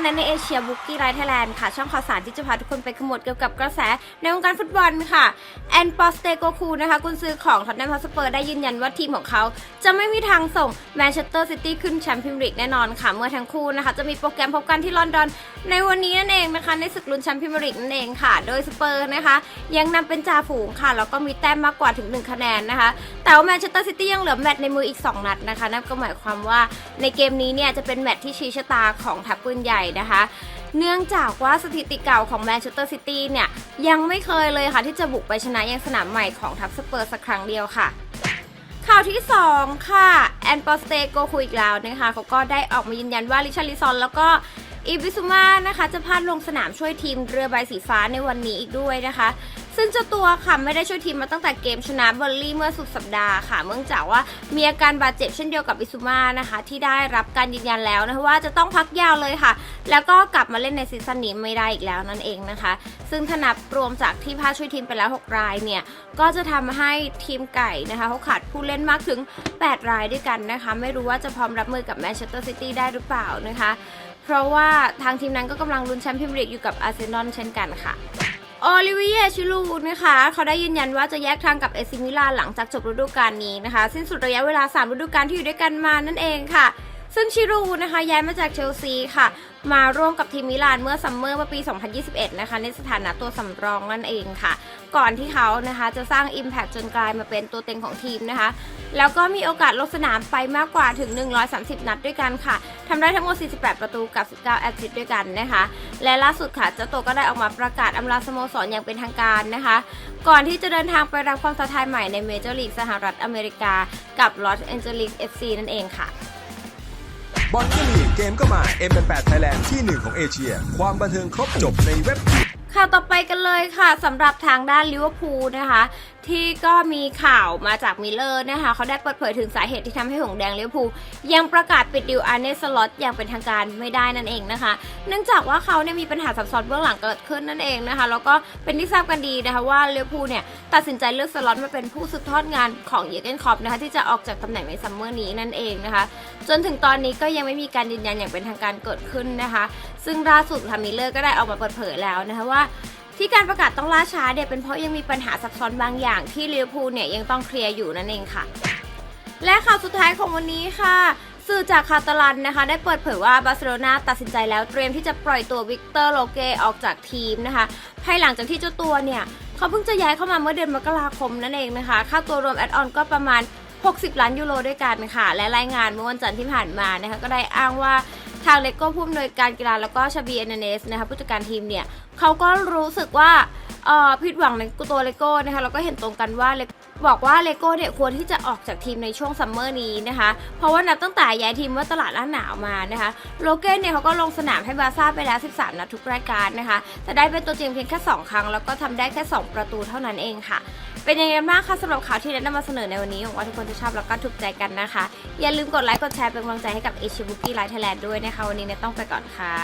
นะคะในเอเชียบุกี้ไ i ท์ไทยแลนด์ค่ะ ช่องข่าวสารที่จะพาทุกคนไปขมวดเกี่ยวกับกระแสในวงการฟุตบอลค่ะ แอนปอสเตโกคูนะคะ กุนซือของท็อตแนมฮอสเปอร์ได้ยืนยันว่าทีมของเขา จะไม่มีทางส่งแมนเชสเตอร์ซิตี้ขึ้นแชมเปี้ยนลีกแน่นอนค่ะ เมื่อทั้งคู่นะคะ จะมีโปรแกรมพบกันที่ลอนดอน ในวันนี้นั่นเองนะคะ ในศึกลุ้นแชมเปี้ยนลีกนั่นเองค่ะ โดยสเปอร์นะคะ ยังนำเป็นจ่าฝูงค่ะแล้วก็มีแต้มมากกว่าถึง 1 คะแนนนะคะ แต่ว่าแมนเชสเตอร์ซิตี้ยังเหลือแมตช์ในมืออีก 2 นัดนะคะนั่นก็หมายความว่าในเกมนี้เนี่ยจะเป็นแมตช์ที่ชี้ชะตาของทัพปืนใหญ่นะคะ เนื่องจากว่าสถิติเก่าของแมนเชสเตอร์ซิตี้เนี่ย ยังไม่เคยเลยค่ะที่จะบุกไปชนะยังสนามใหม่ของทัพสเปอร์สักครั้งเดียวค่ะข่าวที่ 2 ค่ะ แอนปอสเตโกคุยอีกแล้วนะคะเขาก็ได้ออกมายืนยันว่าลิชาริซอนแล้วก็ อีบิซุมานะคะจะพลาดลงสนามช่วยทีมเรือใบสีฟ้าในวันนี้อีกด้วยนะคะ ซึ่งเจ้าตัวค่ะไม่ได้ช่วยทีมมาตั้งแต่เกมชนะเบอร์ลี่เมื่อสุดสัปดาห์ค่ะเนื่องจากว่ามีอาการบาดเจ็บเช่นเดียวกับอิซุมานะคะ ที่ได้รับการยืนยันแล้วนะคะว่าจะต้องพักยาวเลยค่ะ แล้วก็กลับมาเล่นในซีซั่นนี้ไม่ได้อีกแล้วนั่นเองนะคะ ซึ่งถ้านับรวมจากที่พลาดช่วยทีมไปแล้ว 6 รายเนี่ยก็จะทำให้ทีมไก่นะคะเขาขาดผู้เล่นมากถึง 8 รายด้วยกันนะคะ ไม่รู้ว่าจะพร้อมรับมือกับแมนเชสเตอร์ซิตี้ได้หรือเปล่านะคะ เพราะว่าทางทีมนั้นก็กำลังลุ้นแชมป์พรีเมียร์ลีกอยู่กับอาร์เซนอลเช่นกันค่ะโอลิเวียชิลูนะคะ เขาได้ยืนยันว่าจะแยกทางกับเอซิมิลานหลังจากจบฤดูกาลนี้นะคะ สิ้นสุดระยะเวลา 3 ฤดูกาลที่อยู่ด้วยกันมานั่นเองค่ะ ซึ่งชิรูนะคะย้ายมาจากเชลซีค่ะ มาร่วมกับทีมมิลานเมื่อซัมเมอร์เมื่อปี 2021 นะคะ ในสถานะตัวสำรองนั่นเองค่ะ ก่อนที่เขานะคะ จะสร้าง Impact จนกลายมาเป็นตัวเต็งของทีมนะคะ แล้วก็มีโอกาสลงสนามไปมากกว่าถึง 130 นัดด้วยกันค่ะทำได้ทั้งหมด 48 ประตูกับ 19 แอสซิสต์ด้วยกันนะคะ และล่าสุดค่ะเจ้าตัวก็ได้ออกมาประกาศอำลาสโมสรอย่างเป็นทางการนะคะ ก่อนที่จะเดินทางไปรับความท้าทายใหม่ในเมเจอร์ลีกสหรัฐอเมริกา กับลอสแอนเจลิส FC นั่นเองค่ะบอลก็มีเกมก็มา M88 Thailand ที่หนึ่งของเอเชีย ความบันเทิงครบจบในเว็บ ข่าวต่อไปกันเลยค่ะสำหรับทางด้านลิเวอร์พูลนะคะ ที่ก็มีข่าวมาจากมิลเลอร์นะคะเขาได้เปิดเผยถึงสาเหตุที่ทำให้หงแดงลิเวอร์พูลยังประกาศปิดดิวอาร์เนสล็อตอย่างเป็นทางการไม่ได้นั่นเองนะคะ เนื่องจากว่าเขาเนี่ยมีปัญหาซับซ้อนเบื้องหลังเกิดขึ้นนั่นเองนะคะ แล้วก็เป็นที่ทราบกันดีนะคะว่าลิเวอร์พูลเนี่ยตัดสินใจเลือกสล็อตมาเป็นผู้สืบทอดงานของเยอเกนคอปนะคะที่จะออกจากตำแหน่งในซัมเมอร์นี้นั่นเองนะคะ จนถึงตอนนี้ก็ยังไม่มีการยืนยันอย่างเป็นทางการเกิดขึ้นนะคะ ซึ่งล่าสุดค่ะมิเลอร์ก็ได้ออกมาเปิดเผยแล้วนะคะว่าที่การประกาศต้องล่าช้าเนี่ยเป็นเพราะยังมีปัญหาซับซ้อนบางอย่างที่ลิเวอร์พูลเนี่ยยังต้องเคลียร์อยู่นั่นเองค่ะ และข่าวสุดท้ายของวันนี้ค่ะ สื่อจากคาตาลันนะคะ ได้เปิดเผยว่าบาร์เซโลนาตัดสินใจแล้วเตรียมที่จะปล่อยตัววิกเตอร์โลเกออกจากทีมนะคะ ภายหลังจากที่เจ้าตัวเนี่ย เขาเพิ่งจะย้ายเข้ามาเมื่อเดือนมกราคมนั่นเองนะคะ ค่าตัวรวมแอดออนก็ประมาณ 60 ล้านยูโรด้วยกันค่ะ และรายงานเมื่อวันจันทร์ที่ผ่านมานะคะก็ได้อ้างว่าทางเลโก้ผู้อำนวยการกีฬาแล้วก็ชาบีเอเนเนสนะคะผู้จัดการทีมเนี่ยเขาก็รู้สึกว่าอ่อผิดหวังในตัวเลโก้นะคะแล้วก็เห็นตรงกันว่าเล บอกว่าเลโก้เนี่ยควรที่จะออกจากทีมในช่วงซัมเมอร์นี้นะคะ เพราะว่านับตั้งแต่ย้ายทีมว่าตลาดหน้าหนาวมานะคะ โลเกนเนี่ยเขาก็ลงสนามให้บาซ่าไปแล้ว 13 นัดทุกรายการนะคะ แต่ได้เป็นตัวจริงเพียงแค่ 2 ครั้ง แล้วก็ทำได้แค่ 2 ประตูเท่านั้นเองค่ะ เป็นยังไงบ้างคะสำหรับข่าวที่ได้นำมาเสนอในวันนี้หวังว่าทุกคนจะชอบแล้วก็ถูกใจกันนะคะ อย่าลืมกดไลค์กดแชร์เป็นกำลังใจให้กับเอชิบุกี้ไลท์ไทยแลนด์ด้วยนะคะวันนี้เนี่ยต้องไปก่อนค่ะ